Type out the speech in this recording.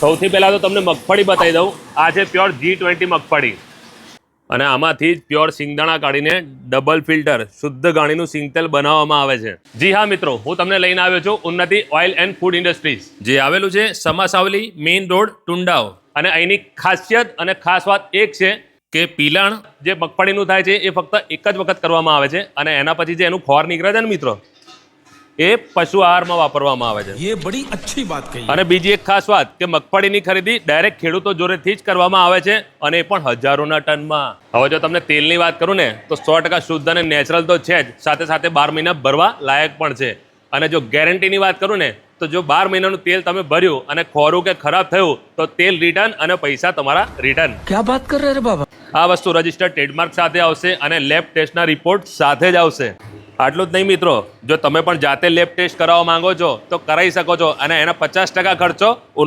સૌથી પહેલાં તો તમને મગફળી બતાવી દઉં. આ છે પ્યોર જી ટ્વેન્ટી મગફળી. અને આમાંથી જ પ્યોર સિંગદાણા કાઢીને ડબલ ફિલ્ટર, શુદ્ધ ગાણીનું સિંગતેલ બનાવવામાં આવે છે. જી હા મિત્રો, હું તમને લઈને આવ્યો છું ઉન્નતિ ઓઇલ એન્ડ ફૂડ ઇન્ડસ્ટ્રીઝ. જે આવેલું છે સમાસાવલી, મેઇન રોડ, ટુંડાવ. અને અહીંની ખાસિયત અને ખાસ વાત એક છે કે પીલાણ જે મગફળીનું થાય છે એ ફક્ત એક જ વખત કરવામાં આવે છે અને એના પછી જે એનું ખોર નીકળે છે ને મિત્રો એ પશુ આહારમાં વાપરવામાં આવે છે. એ બડી અચ્છી વાત કહી. અને બીજી એક ખાસ વાત કે મગફળીની ખરીદી ડાયરેક્ટ ખેડૂતો જોડેથી જ કરવામાં આવે છે અને એ પણ હજારોના ટનમાં. હવે જો તમને તેલની વાત કરું ને તો સો ટકા શુદ્ધ અને નેચરલ તો છે જ સાથે સાથે બાર મહિના ભરવા લાયક પણ છે. અને જો ગેરંટીની વાત કરું ને તો જો બાર મહિનાનું તેલ તમે ભર્યું અને ખોરું કે ખરાબ થયું તો તેલ રિટર્ન અને પૈસા તમારા રિટર્ન ક્યાં વાત કરે રે બાબા? આ વસ્તુ રજીસ્ટર્ડ ટ્રેડમાર્ક સાથે આવશે અને લેબ ટેસ્ટના રિપોર્ટ સાથે જ આવશે. આટલું જ નહીં મિત્રો, જો તમે પણ જાતે લેબ ટેસ્ટ કરાવવા માંગો છો, તો કરાવી શકો છો અને એના પચાસ ટકા ખર્ચો